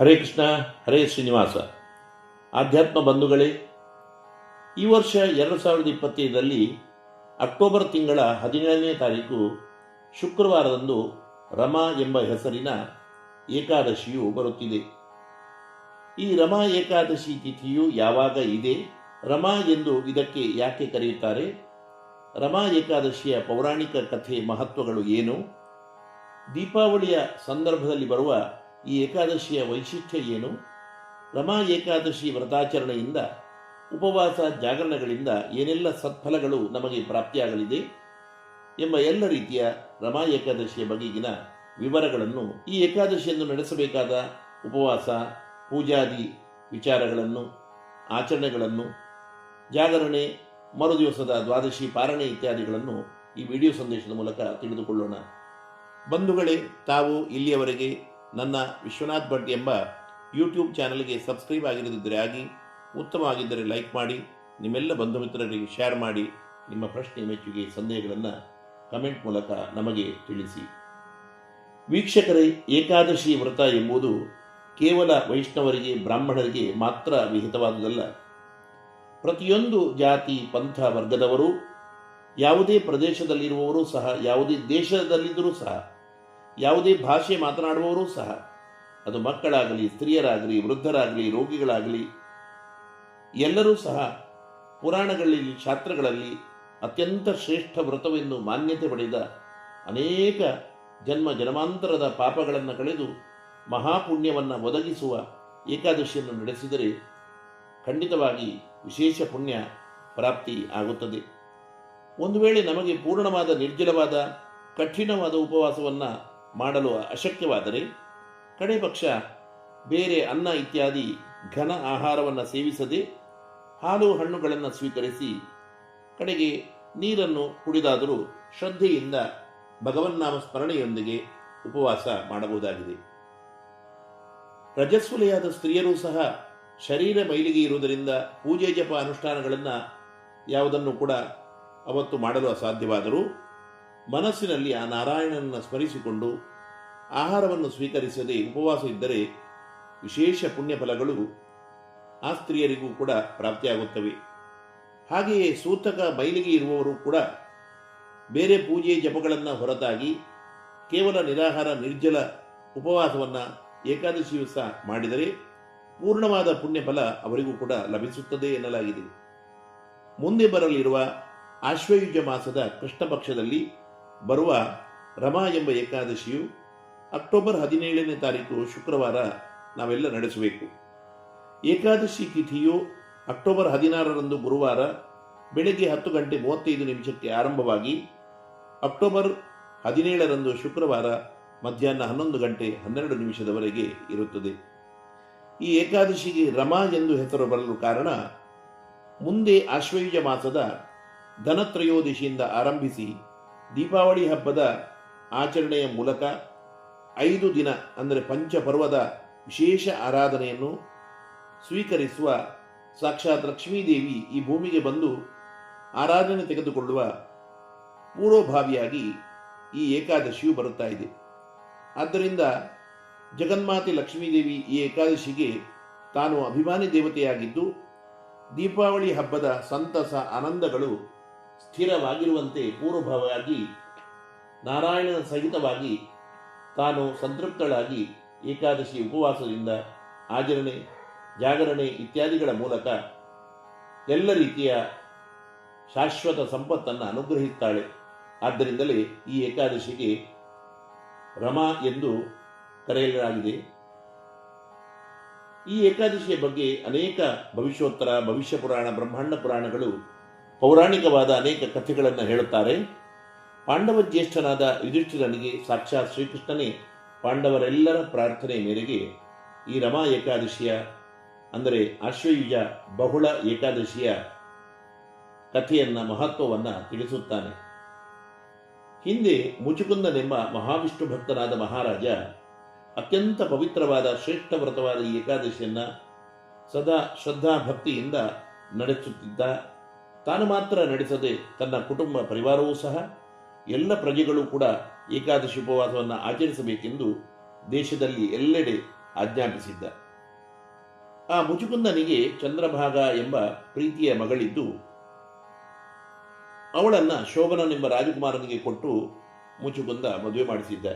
ಹರೇ ಕೃಷ್ಣ, ಹರೇ ಶ್ರೀನಿವಾಸ. ಆಧ್ಯಾತ್ಮ ಬಂಧುಗಳೇ, ಈ ವರ್ಷ ಎರಡು ಸಾವಿರದ ಇಪ್ಪತ್ತೈದರಲ್ಲಿ ಅಕ್ಟೋಬರ್ ತಿಂಗಳ ಹದಿನೇಳನೇ ತಾರೀಕು ಶುಕ್ರವಾರದಂದು ರಮಾ ಎಂಬ ಹೆಸರಿನ ಏಕಾದಶಿಯು ಬರುತ್ತಿದೆ. ಈ ರಮಾ ಏಕಾದಶಿ ತಿಥಿಯು ಯಾವಾಗ ಇದೆ, ರಮಾ ಎಂದು ಇದಕ್ಕೆ ಯಾಕೆ ಕರೆಯುತ್ತಾರೆ, ರಮಾ ಏಕಾದಶಿಯ ಪೌರಾಣಿಕ ಕಥೆ ಮಹತ್ವಗಳು ಏನು, ದೀಪಾವಳಿಯ ಸಂದರ್ಭದಲ್ಲಿ ಬರುವ ಈ ಏಕಾದಶಿಯ ವೈಶಿಷ್ಟ್ಯ ಏನು ರಮಾ ಏಕಾದಶಿ ವ್ರತಾಚರಣೆಯಿಂದ, ಉಪವಾಸ ಜಾಗರಣಗಳಿಂದ ಏನೆಲ್ಲ ಸತ್ಫಲಗಳು ನಮಗೆ ಪ್ರಾಪ್ತಿಯಾಗಲಿದೆ ಎಂಬ ಎಲ್ಲ ರೀತಿಯ ರಮಾ ಏಕಾದಶಿಯ ಬಗೆಗಿನ ವಿವರಗಳನ್ನು ಈ ಏಕಾದಶಿಯನ್ನು ನಡೆಸಬೇಕಾದ ಉಪವಾಸ, ಪೂಜಾದಿ ವಿಚಾರಗಳನ್ನು, ಆಚರಣೆಗಳನ್ನು, ಜಾಗರಣೆ, ಮರುದಿವಸದ ದ್ವಾದಶಿ ಪಾರಣೆ ಇತ್ಯಾದಿಗಳನ್ನು ಈ ವಿಡಿಯೋ ಸಂದೇಶದ ಮೂಲಕ ತಿಳಿದುಕೊಳ್ಳೋಣ. ಬಂಧುಗಳೇ, ತಾವು ಇಲ್ಲಿಯವರೆಗೆ ನನ್ನ ವಿಶ್ವನಾಥ್ ಭಟ್ ಎಂಬ ಯೂಟ್ಯೂಬ್ ಚಾನಲ್ಗೆ ಸಬ್ಸ್ಕ್ರೈಬ್ ಆಗಿರದಿದ್ದರೆ ಆಗಿ ಉತ್ತಮವಾಗಿದ್ದರೆ ಲೈಕ್ ಮಾಡಿ, ನಿಮ್ಮೆಲ್ಲ ಬಂಧು ಮಿತ್ರರಿಗೆ ಶೇರ್ ಮಾಡಿ, ನಿಮ್ಮ ಪ್ರಶ್ನೆ ಮೆಚ್ಚುಗೆ ಸಂದೇಹಗಳನ್ನು ಕಮೆಂಟ್ ಮೂಲಕ ನಮಗೆ ತಿಳಿಸಿ. ವೀಕ್ಷಕರೇ, ಏಕಾದಶಿ ವ್ರತ ಎಂಬುದು ಕೇವಲ ವೈಷ್ಣವರಿಗೆ, ಬ್ರಾಹ್ಮಣರಿಗೆ ಮಾತ್ರ ವಿಹಿತವಾದುದಲ್ಲ. ಪ್ರತಿಯೊಂದು ಜಾತಿ, ಪಂಥ ವರ್ಗದವರು, ಯಾವುದೇ ಪ್ರದೇಶದಲ್ಲಿರುವವರು ಸಹ, ಯಾವುದೇ ದೇಶದಲ್ಲಿದ್ದರೂ ಸಹ ಯಾವುದೇ ಭಾಷೆ ಮಾತನಾಡುವವರೂ ಸಹ, ಅದು ಮಕ್ಕಳಾಗಲಿ, ಸ್ತ್ರೀಯರಾಗಲಿ, ವೃದ್ಧರಾಗಲಿ, ರೋಗಿಗಳಾಗಲಿ, ಎಲ್ಲರೂ ಸಹ ಪುರಾಣಗಳಲ್ಲಿ, ಶಾಸ್ತ್ರಗಳಲ್ಲಿ ಅತ್ಯಂತ ಶ್ರೇಷ್ಠ ವ್ರತವೆಂದು ಮಾನ್ಯತೆ ಪಡೆದ ಅನೇಕ ಜನ್ಮ ಜನ್ಮಾಂತರದ ಪಾಪಗಳನ್ನು ಕಳೆದು ಮಹಾಪುಣ್ಯವನ್ನು ಒದಗಿಸುವ ಏಕಾದಶಿಯನ್ನು ನಡೆಸಿದರೆ ಖಂಡಿತವಾಗಿ ವಿಶೇಷ ಪುಣ್ಯ ಪ್ರಾಪ್ತಿ ಆಗುತ್ತದೆ. ಒಂದು ವೇಳೆ ನಮಗೆ ಪೂರ್ಣವಾದ ನಿರ್ಜಲವಾದ, ಕಠಿಣವಾದ ಉಪವಾಸವನ್ನು ಮಾಡಲು ಅಶಕ್ಯವಾದರೆ ಕಡೆ ಪಕ್ಷ ಬೇರೆ ಅನ್ನ ಇತ್ಯಾದಿ ಘನ ಆಹಾರವನ್ನು ಸೇವಿಸದೆ ಹಾಲು ಹಣ್ಣುಗಳನ್ನು ಸ್ವೀಕರಿಸಿ ಕಡೆಗೆ ನೀರನ್ನು ಕುಡಿದಾದರೂ ಶ್ರದ್ಧೆಯಿಂದ ಭಗವನ್ನಾಮ ಸ್ಮರಣೆಯೊಂದಿಗೆ ಉಪವಾಸ ಮಾಡಬಹುದಾಗಿದೆ. ರಜಸ್ವಲೆಯಾದ ಸ್ತ್ರೀಯರೂ ಸಹ ಶರೀರ ಮೈಲಿಗೆ ಇರುವುದರಿಂದ ಪೂಜೆ ಜಪ ಅನುಷ್ಠಾನಗಳನ್ನು ಯಾವುದನ್ನು ಕೂಡ ಅವತ್ತು ಮಾಡಲು ಅಸಾಧ್ಯವಾದರೂ ಮನಸ್ಸಿನಲ್ಲಿ ಆ ನಾರಾಯಣನನ್ನು ಸ್ಮರಿಸಿಕೊಂಡು ಆಹಾರವನ್ನು ಸ್ವೀಕರಿಸದೆ ಉಪವಾಸ ಇದ್ದರೆ ವಿಶೇಷ ಪುಣ್ಯ ಫಲಗಳು ಆ ಸ್ತ್ರೀಯರಿಗೂ ಕೂಡ ಪ್ರಾಪ್ತಿಯಾಗುತ್ತವೆ. ಹಾಗೆಯೇ ಸೂತಕ ಬಯಲಿಗೆ ಇರುವವರು ಕೂಡ ಬೇರೆ ಪೂಜೆ ಜಪಗಳನ್ನು ಹೊರತಾಗಿ ಕೇವಲ ನಿರಾಹಾರ ನಿರ್ಜಲ ಉಪವಾಸವನ್ನು ಏಕಾದಶಿ ದಿವಸ ಮಾಡಿದರೆ ಪೂರ್ಣವಾದ ಪುಣ್ಯ ಫಲ ಅವರಿಗೂ ಕೂಡ ಲಭಿಸುತ್ತದೆ ಎನ್ನಲಾಗಿದೆ. ಮುಂದೆ ಬರಲಿರುವ ಆಶ್ವಯುಜ ಮಾಸದ ಕೃಷ್ಣ ಪಕ್ಷದಲ್ಲಿ ಬರುವ ರಮಾ ಎಂಬ ಏಕಾದಶಿಯು ಅಕ್ಟೋಬರ್ ಹದಿನೇಳನೇ ತಾರೀಕು ಶುಕ್ರವಾರ ನಾವೆಲ್ಲ ನಡೆಸಬೇಕು. ಏಕಾದಶಿ ತಿಥಿಯು ಅಕ್ಟೋಬರ್ ಹದಿನಾರರಂದು ಗುರುವಾರ ಬೆಳಗ್ಗೆ ಹತ್ತು ಗಂಟೆ ಮೂವತ್ತೈದು ನಿಮಿಷಕ್ಕೆ ಆರಂಭವಾಗಿ ಅಕ್ಟೋಬರ್ ಹದಿನೇಳರಂದು ಶುಕ್ರವಾರ ಮಧ್ಯಾಹ್ನ ಹನ್ನೊಂದು ಗಂಟೆ ಹನ್ನೆರಡು ನಿಮಿಷದವರೆಗೆ ಇರುತ್ತದೆ. ಈ ಏಕಾದಶಿಗೆ ರಮಾ ಎಂದು ಹೆಸರು ಬರಲು ಕಾರಣ ಮುಂದೆ ಆಶ್ವಯುಜ ಮಾಸದ ಧನತ್ರಯೋದಶಿಯಿಂದ ಆರಂಭಿಸಿ ದೀಪಾವಳಿ ಹಬ್ಬದ ಆಚರಣೆಯ ಮೂಲಕ ಐದು ದಿನ ಅಂದರೆ ಪಂಚಪರ್ವದ ವಿಶೇಷ ಆರಾಧನೆಯನ್ನು ಸ್ವೀಕರಿಸುವ ಸಾಕ್ಷಾತ್ ಲಕ್ಷ್ಮೀದೇವಿ ಈ ಭೂಮಿಗೆ ಬಂದು ಆರಾಧನೆ ತೆಗೆದುಕೊಳ್ಳುವ ಪೂರ್ವಭಾವಿಯಾಗಿ ಈ ಏಕಾದಶಿಯು ಬರುತ್ತಾ ಇದೆ. ಆದ್ದರಿಂದ ಜಗನ್ಮಾತೆ ಲಕ್ಷ್ಮೀದೇವಿ ಈ ಏಕಾದಶಿಗೆ ತಾನು ಅಭಿಮಾನಿ ದೇವತೆಯಾಗಿದ್ದು ದೀಪಾವಳಿ ಹಬ್ಬದ ಸಂತಸ, ಆನಂದಗಳು ಸ್ಥಿರವಾಗಿರುವಂತೆ ಪೂರ್ವಭಾವವಾಗಿ ನಾರಾಯಣನ ಸಹಿತವಾಗಿ ತಾನು ಸಂತೃಪ್ತಳಾಗಿ ಏಕಾದಶಿ ಉಪವಾಸದಿಂದ ಆಚರಣೆ, ಜಾಗರಣೆ ಇತ್ಯಾದಿಗಳ ಮೂಲಕ ಎಲ್ಲ ರೀತಿಯ ಶಾಶ್ವತ ಸಂಪತ್ತನ್ನು ಅನುಗ್ರಹಿಸುತ್ತಾಳೆ ಆದ್ದರಿಂದಲೇ ಈ ಏಕಾದಶಿಗೆ ರಮಾ ಎಂದು ಕರೆಯಲಾಗಿದೆ. ಈ ಏಕಾದಶಿಯ ಬಗ್ಗೆ ಅನೇಕ ಭವಿಷ್ಯೋತ್ತರ, ಭವಿಷ್ಯ ಪುರಾಣ, ಬ್ರಹ್ಮಾಂಡ ಪುರಾಣಗಳು ಪೌರಾಣಿಕವಾದ ಅನೇಕ ಕಥೆಗಳನ್ನು ಹೇಳುತ್ತಾರೆ. ಪಾಂಡವ ಜ್ಯೇಷ್ಠನಾದ ಯುಧಿಷ್ಠಿರನಿಗೆ ಸಾಕ್ಷಾತ್ ಶ್ರೀಕೃಷ್ಣನೇ. ಪಾಂಡವರೆಲ್ಲರ ಪ್ರಾರ್ಥನೆ ಮೇರೆಗೆ ಈ ರಮಾ ಏಕಾದಶಿಯ, ಅಂದರೆ ಅಶ್ವಯುಜ ಬಹುಳ ಏಕಾದಶಿಯ ಕಥೆಯನ್ನ ಮಹತ್ವವನ್ನು ತಿಳಿಸುತ್ತಾನೆ. ಹಿಂದೆ ಮುಚುಕುಂದನೆಂಬ ಮಹಾವಿಷ್ಣು ಭಕ್ತನಾದ ಮಹಾರಾಜ ಅತ್ಯಂತ ಪವಿತ್ರವಾದ, ಶ್ರೇಷ್ಠ ವ್ರತವಾದ ಈ ಏಕಾದಶಿಯನ್ನ ಸದಾ ಶ್ರದ್ಧಾ ಭಕ್ತಿಯಿಂದ ನಡೆಸುತ್ತಿದ್ದ ತಾನು ಮಾತ್ರ ನಡೆಸದೆ ತನ್ನ ಕುಟುಂಬ ಪರಿವಾರವೂ ಸಹ ಎಲ್ಲ ಪ್ರಜೆಗಳು ಕೂಡ ಏಕಾದಶಿ ಉಪವಾಸವನ್ನು ಆಚರಿಸಬೇಕೆಂದು ದೇಶದಲ್ಲಿ ಎಲ್ಲೆಡೆ ಆಜ್ಞಾಪಿಸಿದ್ದ. ಆ ಮುಜುಕುಂದನಿಗೆ ಚಂದ್ರಭಾಗ ಎಂಬ ಪ್ರೀತಿಯ ಮಗಳಿದ್ದು, ಅವಳನ್ನ ಶೋಭನನೆಂಬ ರಾಜಕುಮಾರನಿಗೆ ಕೊಟ್ಟು ಮುಚುಕುಂದ ಮದುವೆ ಮಾಡಿಸಿದ್ದ.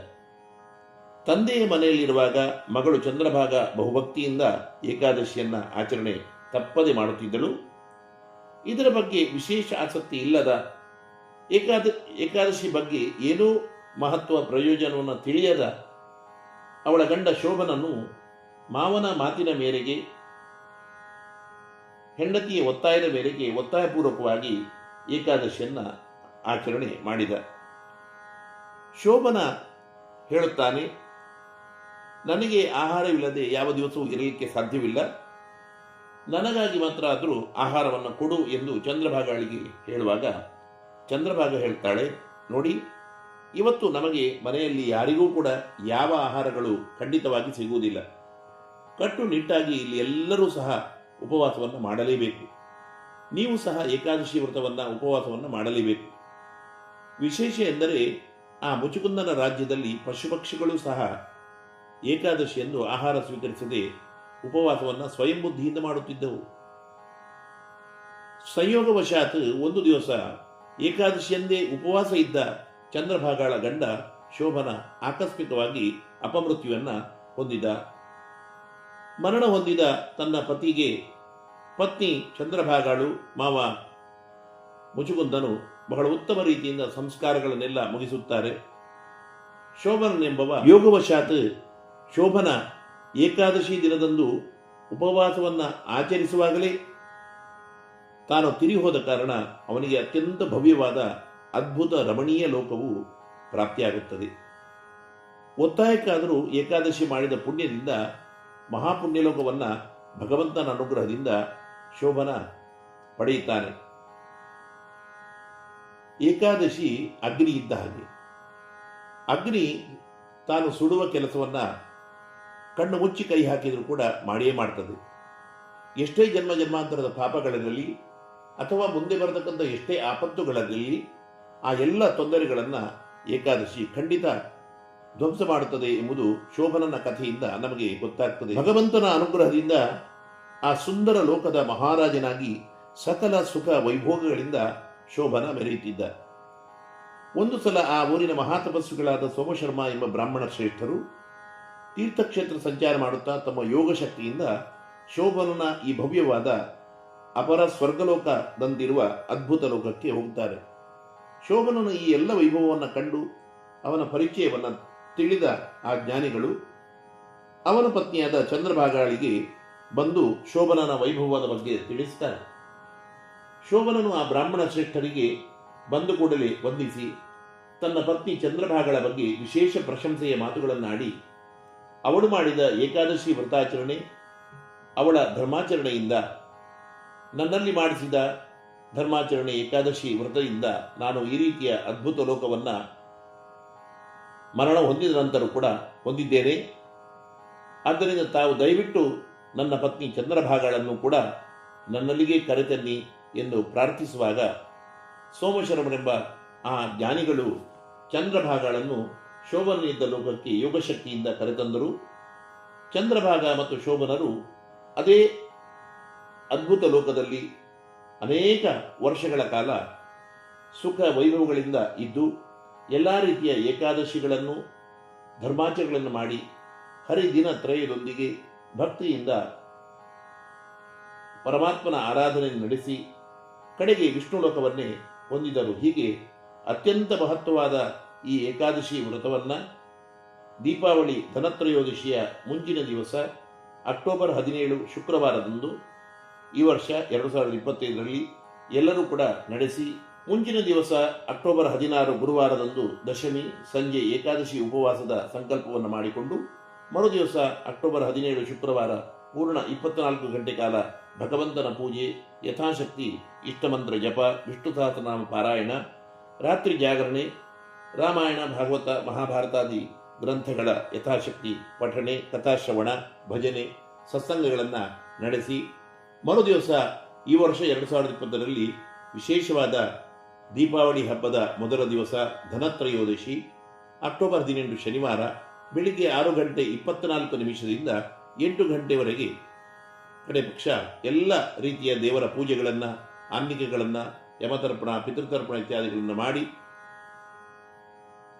ತಂದೆಯ ಮನೆಯಲ್ಲಿರುವಾಗ ಮಗಳು ಚಂದ್ರಭಾಗ ಬಹುಭಕ್ತಿಯಿಂದ ಏಕಾದಶಿಯನ್ನ ಆಚರಣೆ ತಪ್ಪದೆ ಮಾಡುತ್ತಿದ್ದಳು. ಇದರ ಬಗ್ಗೆ ವಿಶೇಷ ಆಸಕ್ತಿ ಇಲ್ಲದ ಏಕಾದ, ಏಕಾದಶಿ ಬಗ್ಗೆ ಏನೂ ಮಹತ್ವ ಪ್ರಯೋಜನವನ್ನು ತಿಳಿಯದ ಅವಳ ಗಂಡ ಶೋಭನನ್ನು ಮಾವನ ಮಾತಿನ ಮೇರೆಗೆ, ಹೆಂಡತಿಯ ಒತ್ತಾಯದ ಮೇರೆಗೆ ಒತ್ತಾಯಪೂರ್ವಕವಾಗಿ ಏಕಾದಶಿಯನ್ನ ಆಚರಣೆ ಮಾಡಿದ. ಶೋಭನ ಹೇಳುತ್ತಾನೆ, ನನಗೆ ಆಹಾರವಿಲ್ಲದೆ ಯಾವ ದಿವಸವೂ ಇರಲಿಕ್ಕೆ ಸಾಧ್ಯವಿಲ್ಲ. ನನಗಾಗಿ ಮಾತ್ರ ಆದರೂ ಆಹಾರವನ್ನು ಕೊಡು ಎಂದು ಚಂದ್ರಭಾಗಾಳಿಗೆ ಹೇಳುವಾಗ, ಚಂದ್ರಭಾಗ ಹೇಳ್ತಾಳೆ, ನೋಡಿ, ಇವತ್ತು ನಮಗೆ ಮನೆಯಲ್ಲಿ ಯಾರಿಗೂ ಕೂಡ ಯಾವ ಆಹಾರಗಳು ಖಂಡಿತವಾಗಿ ಸಿಗುವುದಿಲ್ಲ. ಕಟ್ಟುನಿಟ್ಟಾಗಿ ಇಲ್ಲಿ ಎಲ್ಲರೂ ಸಹ ಉಪವಾಸವನ್ನು ಮಾಡಲೇಬೇಕು. ನೀವು ಸಹ ಏಕಾದಶಿ ವ್ರತವನ್ನು, ಉಪವಾಸವನ್ನು ಮಾಡಲೇಬೇಕು. ವಿಶೇಷ ಎಂದರೆ ಆ ಮುಚುಕುಂದನ ರಾಜ್ಯದಲ್ಲಿ ಪಶುಪಕ್ಷಿಗಳು ಸಹ ಏಕಾದಶಿಯಂದು ಆಹಾರ ಸ್ವೀಕರಿಸದೆ ಉಪವಾಸವನ್ನು ಸ್ವಯಂ ಬುದ್ಧಿಯಿಂದ ಮಾಡುತ್ತಿದ್ದವು. ಸಂಯೋಗವಶಾತ್ ಒಂದು ದಿವಸ ಏಕಾದಶಿಯಂದೇ ಉಪವಾಸ ಇದ್ದ ಚಂದ್ರಭಾಗಾಳ ಗಂಡ ಶೋಭನ ಆಕಸ್ಮಿಕವಾಗಿ ಅಪಮೃತ್ಯುವನ್ನ ಹೊಂದಿದ. ಮರಣ ಹೊಂದಿದ ತನ್ನ ಪತಿಗೆ ಪತ್ನಿ ಚಂದ್ರಭಾಗಾಳು ಮಾವ ಮುಚುಕುಂದನು ಬಹಳ ಉತ್ತಮ ರೀತಿಯಿಂದ ಸಂಸ್ಕಾರಗಳನ್ನೆಲ್ಲ ಮುಗಿಸುತ್ತಾರೆ. ಶೋಭನನೆಂಬವ ಯೋಗವಶಾತ್ ಶೋಭನ ಏಕಾದಶಿ ದಿನದಂದು ಉಪವಾಸವನ್ನು ಆಚರಿಸುವಾಗಲೇ ತಾನು ತಿರಿ ಹೋದ ಕಾರಣ ಅವನಿಗೆ ಅತ್ಯಂತ ಭವ್ಯವಾದ ಅದ್ಭುತ ರಮಣೀಯ ಲೋಕವು ಪ್ರಾಪ್ತಿಯಾಗುತ್ತದೆ. ಒತ್ತಾಯಕ್ಕಾದರೂ ಏಕಾದಶಿ ಮಾಡಿದ ಪುಣ್ಯದಿಂದ ಮಹಾಪುಣ್ಯಲೋಕವನ್ನ ಭಗವಂತನ ಅನುಗ್ರಹದಿಂದ ಶೋಭನ ಪಡೆಯುತ್ತಾನೆ. ಏಕಾದಶಿ ಅಗ್ನಿ ಇದ್ದ ಹಾಗೆ. ಅಗ್ನಿ ತಾನು ಸುಡುವ ಕೆಲಸವನ್ನ ಕಣ್ಣು ಮುಚ್ಚಿ ಕೈ ಹಾಕಿದರೂ ಕೂಡ ಮಾಡಿಯೇ ಮಾಡ್ತದೆ ಎಷ್ಟೇ ಜನ್ಮ ಜನ್ಮಾಂತರದ ಪಾಪಗಳಿರಲಿ ಅಥವಾ ಮುಂದೆ ಬರತಕ್ಕಂಥ ಎಷ್ಟೇ ಆಪತ್ತುಗಳಿರಲಿ ಆ ಎಲ್ಲ ತೊಂದರೆಗಳನ್ನು ಏಕಾದಶಿ ಖಂಡಿತ ಧ್ವಂಸ ಮಾಡುತ್ತದೆ ಎಂಬುದು ಶೋಭನನ ಕಥೆಯಿಂದ ನಮಗೆ ಗೊತ್ತಾಗ್ತದೆ. ಭಗವಂತನ ಅನುಗ್ರಹದಿಂದ ಆ ಸುಂದರ ಲೋಕದ ಮಹಾರಾಜನಾಗಿ ಸಕಲ ಸುಖ ವೈಭೋಗಗಳಿಂದ ಶೋಭನ ಮೆರೆಯುತ್ತಿದ್ದ. ಒಂದು ಸಲ ಆ ಊರಿನ ಮಹಾತಪಸ್ಸುಗಳಾದ ಸೋಮಶರ್ಮ ಎಂಬ ಬ್ರಾಹ್ಮಣ ಶ್ರೇಷ್ಠರು ತೀರ್ಥಕ್ಷೇತ್ರ ಸಂಚಾರ ಮಾಡುತ್ತಾ ತಮ್ಮ ಯೋಗ ಶಕ್ತಿಯಿಂದ ಶೋಭನನ ಈ ಭವ್ಯವಾದ ಅಪರ ಸ್ವರ್ಗಲೋಕದಂತಿರುವ ಅದ್ಭುತ ಲೋಕಕ್ಕೆ ಹೋಗುತ್ತಾರೆ ಶೋಭನನ ಈ ಎಲ್ಲ ವೈಭವವನ್ನು ಕಂಡು ಅವನ ಪರಿಚಯವನ್ನು ತಿಳಿದ ಆ ಜ್ಞಾನಿಗಳು ಅವನ ಪತ್ನಿಯಾದ ಚಂದ್ರಭಾಗಾಳಿಗೆ ಬಂದು ಶೋಭನನ ವೈಭವದ ಬಗ್ಗೆ ತಿಳಿಸ್ತಾರೆ. ಶೋಭನನು ಆ ಬ್ರಾಹ್ಮಣ ಶ್ರೇಷ್ಠರಿಗೆ ಬಂದು ಕೂಡಲೇ ವಂದಿಸಿ ತನ್ನ ಪತ್ನಿ ಚಂದ್ರಭಾಗಳ ಬಗ್ಗೆ ವಿಶೇಷ ಪ್ರಶಂಸೆಯ ಮಾತುಗಳನ್ನಾಡಿ ಅವಳು ಮಾಡಿದ ಏಕಾದಶಿ ವ್ರತಾಚರಣೆ, ಅವಳ ಧರ್ಮಾಚರಣೆಯಿಂದ, ನನ್ನಲ್ಲಿ ಮಾಡಿಸಿದ ಧರ್ಮಾಚರಣೆ ಏಕಾದಶಿ ವ್ರತದಿಂದ ನಾನು ಈ ರೀತಿಯ ಅದ್ಭುತ ಲೋಕವನ್ನು ಮರಣ ಹೊಂದಿದ ನಂತರ ಕೂಡ ಹೊಂದಿದ್ದೇನೆ. ಆದ್ದರಿಂದ ತಾವು ದಯವಿಟ್ಟು ನನ್ನ ಪತ್ನಿ ಚಂದ್ರಭಾಗಳನ್ನು ಕೂಡ ನನ್ನಲ್ಲಿಗೆ ಕರೆತನ್ನಿ ಎಂದು ಪ್ರಾರ್ಥಿಸುವಾಗ ಸೋಮಶರಮನೆಂಬ ಆ ಜ್ಞಾನಿಗಳು ಚಂದ್ರಭಾಗಳನ್ನು ಶೋಭನಿದ್ದ ಲೋಕಕ್ಕೆ ಯೋಗಶಕ್ತಿಯಿಂದ ಕರೆತಂದರು. ಚಂದ್ರಭಾಗ ಮತ್ತು ಶೋಭನರು ಅದೇ ಅದ್ಭುತ ಲೋಕದಲ್ಲಿ ಅನೇಕ ವರ್ಷಗಳ ಕಾಲ ಸುಖ ವೈಭವಗಳಿಂದ ಇದ್ದು ಎಲ್ಲ ರೀತಿಯ ಏಕಾದಶಿಗಳನ್ನು, ಧರ್ಮಾಚರಣೆಗಳನ್ನು ಮಾಡಿ ಹರಿದಿನ ತ್ರಯದೊಂದಿಗೆ ಭಕ್ತಿಯಿಂದ ಪರಮಾತ್ಮನ ಆರಾಧನೆ ನಡೆಸಿ ಕಡೆಗೆ ವಿಷ್ಣು ಲೋಕವನ್ನೇ ಹೊಂದಿದರು. ಹೀಗೆ ಅತ್ಯಂತ ಮಹತ್ವವಾದ ಈ ಏಕಾದಶಿ ವ್ರತವನ್ನು ದೀಪಾವಳಿ ಧನತ್ರಯೋದಶಿಯ ಮುಂಚಿನ ದಿವಸ ಅಕ್ಟೋಬರ್ ಹದಿನೇಳು ಶುಕ್ರವಾರದಂದು ಈ ವರ್ಷ ಎರಡು ಸಾವಿರದ ಇಪ್ಪತ್ತೈದರಲ್ಲಿ ಎಲ್ಲರೂ ಕೂಡ ನಡೆಸಿ ಮುಂಚಿನ ದಿವಸ ಅಕ್ಟೋಬರ್ ಹದಿನಾರು ಗುರುವಾರದಂದು ದಶಮಿ, ಸಂಜೆ ಏಕಾದಶಿ ಉಪವಾಸದ ಸಂಕಲ್ಪವನ್ನು ಮಾಡಿಕೊಂಡು ಮರು ದಿವಸ ಅಕ್ಟೋಬರ್ ಹದಿನೇಳು ಶುಕ್ರವಾರ ಪೂರ್ಣ ಇಪ್ಪತ್ನಾಲ್ಕು ಗಂಟೆ ಕಾಲ ಭಗವಂತನ ಪೂಜೆ, ಯಥಾಶಕ್ತಿ, ಇಷ್ಟಮಂತ್ರ ಜಪ ವಿಷ್ಣು ಸಹಸ್ರನಾಮ ಪಾರಾಯಣ, ರಾತ್ರಿ ಜಾಗರಣೆ ರಾಮಾಯಣ, ಭಾಗವತ, ಮಹಾಭಾರತಾದಿ ಗ್ರಂಥಗಳ ಯಥಾಶಕ್ತಿ, ಪಠಣೆ, ಕಥಾಶ್ರವಣ, ಭಜನೆ, ಸತ್ಸಂಗಗಳನ್ನು ನಡೆಸಿ ಮರುದಿವಸ ಈ ವರ್ಷ ಎರಡು ಸಾವಿರದ ಇಪ್ಪತ್ತರಲ್ಲಿ ವಿಶೇಷವಾದ ದೀಪಾವಳಿ ಹಬ್ಬದ ಮೊದಲ ದಿವಸ ಧನತ್ರಯೋದಶಿ. ಅಕ್ಟೋಬರ್ ಹದಿನೆಂಟು ಶನಿವಾರ ಬೆಳಿಗ್ಗೆ ಆರು ಗಂಟೆ ಇಪ್ಪತ್ನಾಲ್ಕು ನಿಮಿಷದಿಂದ ಎಂಟು ಗಂಟೆವರೆಗೆ ಕಡೆ ಪಕ್ಷ ಎಲ್ಲ ರೀತಿಯ ದೇವರ ಪೂಜೆಗಳನ್ನು, ಆನ್ಮಿಕೆಗಳನ್ನು, ಯಮತರ್ಪಣ, ಪಿತೃತರ್ಪಣ ಇತ್ಯಾದಿಗಳನ್ನು ಮಾಡಿ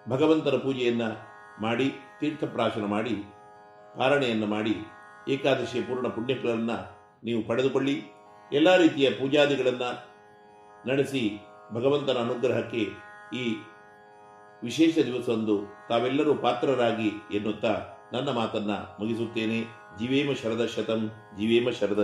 ಭಗವಂತನ ಪೂಜೆಯನ್ನು ಮಾಡಿ, ತೀರ್ಥಪ್ರಾಶನ ಮಾಡಿ ಪಾರಣೆಯನ್ನು ಮಾಡಿ, ಏಕಾದಶಿಯ ಪೂರ್ಣ ಪುಣ್ಯಗಳನ್ನು ನೀವು ಪಡೆದುಕೊಳ್ಳಿ. ಎಲ್ಲ ರೀತಿಯ ಪೂಜಾದಿಗಳನ್ನು ನಡೆಸಿ ಭಗವಂತನ ಅನುಗ್ರಹಕ್ಕೆ ಈ ವಿಶೇಷ ದಿವಸವೊಂದು ತಾವೆಲ್ಲರೂ ಪಾತ್ರರಾಗಿ ಎನ್ನುತ್ತಾ ನನ್ನ ಮಾತನ್ನು ಮುಗಿಸುತ್ತೇನೆ. ಜೀವೇಮ ಶರದ ಶತಂ ಜೀವೇಮ ಶರದ